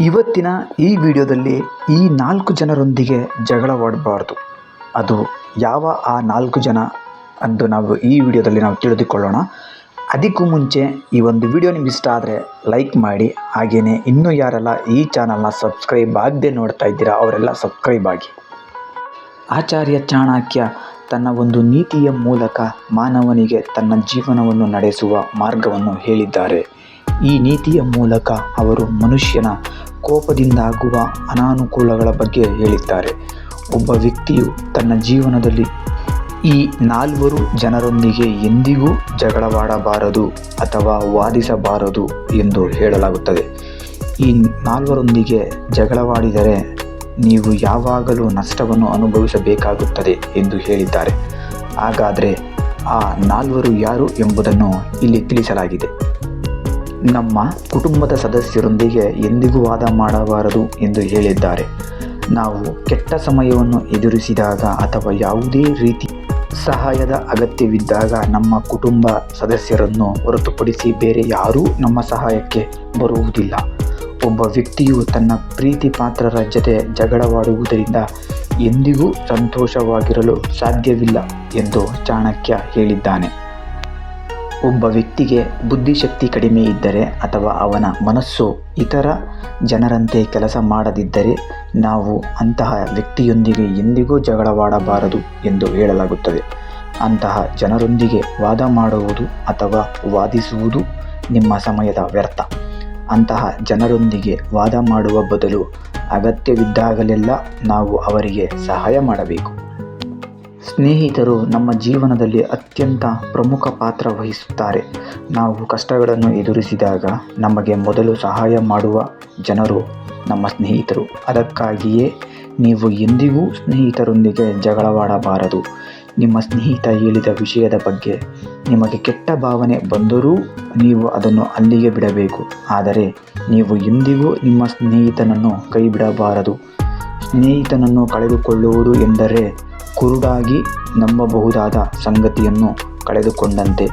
ಇವತ್ತಿನ ಈ ವಿಡಿಯೋದಲ್ಲಿ ಈ ನಾಲ್ಕು ಜನರೊಂದಿಗೆ ಜಗಳವಾಡಬಾರ್ದು. ಅದು ಯಾವ ಆ ನಾಲ್ಕು ಜನ ಅಂದು ನಾವು ಈ ವಿಡಿಯೋದಲ್ಲಿ ನಾವು ತಿಳಿದುಕೊಳ್ಳೋಣ. ಅದಕ್ಕೂ ಮುಂಚೆ ಈ ಒಂದು ವಿಡಿಯೋ ನಿಮ್ಗೆ ಇಷ್ಟ ಆದರೆ ಲೈಕ್ ಮಾಡಿ ಹಾಗೆಯೇ ಇನ್ನೂ ಯಾರೆಲ್ಲ ಈ ಚಾನಲ್ನ ಸಬ್ಸ್ಕ್ರೈಬ್ ಆಗದೆ ನೋಡ್ತಾ ಇದ್ದೀರಾ, ಅವರೆಲ್ಲ ಸಬ್ಸ್ಕ್ರೈಬ್ ಆಗಿ. ಆಚಾರ್ಯ ಚಾಣಕ್ಯ ತನ್ನ ಒಂದು ನೀತಿಯ ಮೂಲಕ ಮಾನವನಿಗೆ ತನ್ನ ಜೀವನವನ್ನು ನಡೆಸುವ ಮಾರ್ಗವನ್ನು ಹೇಳಿದ್ದಾರೆ. ಈ ನೀತಿಯ ಮೂಲಕ ಅವರು ಮನುಷ್ಯನ ಕೋಪದಿಂದಾಗುವ ಅನಾನುಕೂಲಗಳ ಬಗ್ಗೆ ಹೇಳಿದ್ದಾರೆ. ಒಬ್ಬ ವ್ಯಕ್ತಿಯು ತನ್ನ ಜೀವನದಲ್ಲಿ ಈ ನಾಲ್ವರು ಜನರೊಂದಿಗೆ ಎಂದಿಗೂ ಜಗಳವಾಡಬಾರದು ಅಥವಾ ವಾದಿಸಬಾರದು ಎಂದು ಹೇಳಲಾಗುತ್ತದೆ. ಈ ನಾಲ್ವರೊಂದಿಗೆ ಜಗಳವಾಡಿದರೆ ನೀವು ಯಾವಾಗಲೂ ನಷ್ಟವನ್ನು ಅನುಭವಿಸಬೇಕಾಗುತ್ತದೆ ಎಂದು ಹೇಳಿದ್ದಾರೆ. ಹಾಗಾದರೆ ಆ ನಾಲ್ವರು ಯಾರು ಎಂಬುದನ್ನು ಇಲ್ಲಿ ತಿಳಿಸಲಾಗಿದೆ. ನಮ್ಮ ಕುಟುಂಬದ ಸದಸ್ಯರೊಂದಿಗೆ ಎಂದಿಗೂ ವಾದ ಮಾಡಬಾರದು ಎಂದು ಹೇಳಿದ್ದಾರೆ. ನಾವು ಕೆಟ್ಟ ಸಮಯವನ್ನು ಎದುರಿಸಿದಾಗ ಅಥವಾ ಯಾವುದೇ ರೀತಿ ಸಹಾಯದ ಅಗತ್ಯವಿದ್ದಾಗ ನಮ್ಮ ಕುಟುಂಬ ಸದಸ್ಯರನ್ನು ಹೊರತುಪಡಿಸಿ ಬೇರೆ ಯಾರೂ ನಮ್ಮ ಸಹಾಯಕ್ಕೆ ಬರುವುದಿಲ್ಲ. ಒಬ್ಬ ವ್ಯಕ್ತಿಯು ತನ್ನ ಪ್ರೀತಿ ಪಾತ್ರರ ಜೊತೆ ಜಗಳವಾಡುವುದರಿಂದ ಎಂದಿಗೂ ಸಂತೋಷವಾಗಿರಲು ಸಾಧ್ಯವಿಲ್ಲ ಎಂದು ಚಾಣಕ್ಯ ಹೇಳಿದ್ದಾನೆ. ಒಬ್ಬ ವ್ಯಕ್ತಿಗೆ ಬುದ್ಧಿಶಕ್ತಿ ಕಡಿಮೆ ಇದ್ದರೆ ಅಥವಾ ಅವನ ಮನಸ್ಸು ಇತರ ಜನರಂತೆ ಕೆಲಸ ಮಾಡದಿದ್ದರೆ ನಾವು ಅಂತಹ ವ್ಯಕ್ತಿಯೊಂದಿಗೆ ಎಂದಿಗೂ ಜಗಳವಾಡಬಾರದು ಎಂದು ಹೇಳಲಾಗುತ್ತದೆ. ಅಂತಹ ಜನರೊಂದಿಗೆ ವಾದ ಮಾಡುವುದು ಅಥವಾ ವಾದಿಸುವುದು ನಿಮ್ಮ ಸಮಯದ ವ್ಯರ್ಥ. ಅಂತಹ ಜನರೊಂದಿಗೆ ವಾದ ಮಾಡುವ ಬದಲು ಅಗತ್ಯವಿದ್ದಾಗಲೆಲ್ಲ ನಾವು ಅವರಿಗೆ ಸಹಾಯ ಮಾಡಬೇಕು. ಸ್ನೇಹಿತರು ನಮ್ಮ ಜೀವನದಲ್ಲಿ ಅತ್ಯಂತ ಪ್ರಮುಖ ಪಾತ್ರ ವಹಿಸುತ್ತಾರೆ. ನಾವು ಕಷ್ಟಗಳನ್ನು ಎದುರಿಸಿದಾಗ ನಮಗೆ ಮೊದಲು ಸಹಾಯ ಮಾಡುವ ಜನರು ನಮ್ಮ ಸ್ನೇಹಿತರು. ಅದಕ್ಕಾಗಿಯೇ ನೀವು ಎಂದಿಗೂ ಸ್ನೇಹಿತರೊಂದಿಗೆ ಜಗಳವಾಡಬಾರದು. ನಿಮ್ಮ ಸ್ನೇಹಿತ ಹೇಳಿದ ವಿಷಯದ ಬಗ್ಗೆ ನಿಮಗೆ ಕೆಟ್ಟ ಭಾವನೆ ಬಂದರೂ ನೀವು ಅದನ್ನು ಅಲ್ಲಿಗೆ ಬಿಡಬೇಕು. ಆದರೆ ನೀವು ಎಂದಿಗೂ ನಿಮ್ಮ ಸ್ನೇಹಿತನನ್ನು ಕೈ ಬಿಡಬಾರದು ಸ್ನೇಹಿತನನ್ನು ಕಳೆದುಕೊಳ್ಳುವುದು ಎಂದರೆ ಕುರುಡಾಗಿ ನಂಬಬಹುದಾದ ಸಂಗತಿಯನ್ನು ಕಳೆದುಕೊಂಡಂತೆ.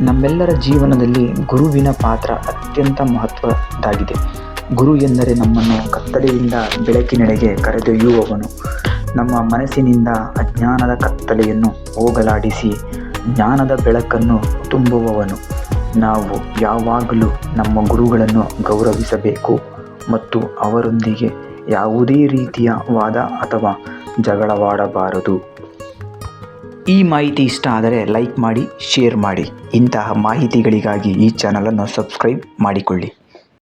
ನಮ್ಮೆಲ್ಲರ ಜೀವನದಲ್ಲಿ ಗುರುವಿನ ಪಾತ್ರ ಅತ್ಯಂತ ಮಹತ್ವದ್ದಾಗಿದೆ. ಗುರು ಎಂದರೆ ನಮ್ಮನ್ನು ಕತ್ತಲೆಯಿಂದ ಬೆಳಕಿನೆಡೆಗೆ ಕರೆದೊಯ್ಯುವವನು. ನಮ್ಮ ಮನಸ್ಸಿನಿಂದ ಅಜ್ಞಾನದ ಕತ್ತಲೆಯನ್ನು ಹೋಗಲಾಡಿಸಿ ಜ್ಞಾನದ ಬೆಳಕನ್ನು ತುಂಬುವವನು. ನಾವು ಯಾವಾಗಲೂ ನಮ್ಮ ಗುರುಗಳನ್ನು ಗೌರವಿಸಬೇಕು ಮತ್ತು ಅವರೊಂದಿಗೆ ಯಾವುದೇ ರೀತಿಯ ವಾದ ಅಥವಾ ಜಗಳವಾಡಬಾರದು. ಈ ಮಾಹಿತಿ ಇಷ್ಟ ಆದರೆ ಲೈಕ್ ಮಾಡಿ, ಶೇರ್ ಮಾಡಿ. ಇಂತಹ ಮಾಹಿತಿಗಳಿಗಾಗಿ ಈ ಚಾನಲನ್ನು ಸಬ್ಸ್ಕ್ರೈಬ್ ಮಾಡಿಕೊಳ್ಳಿ.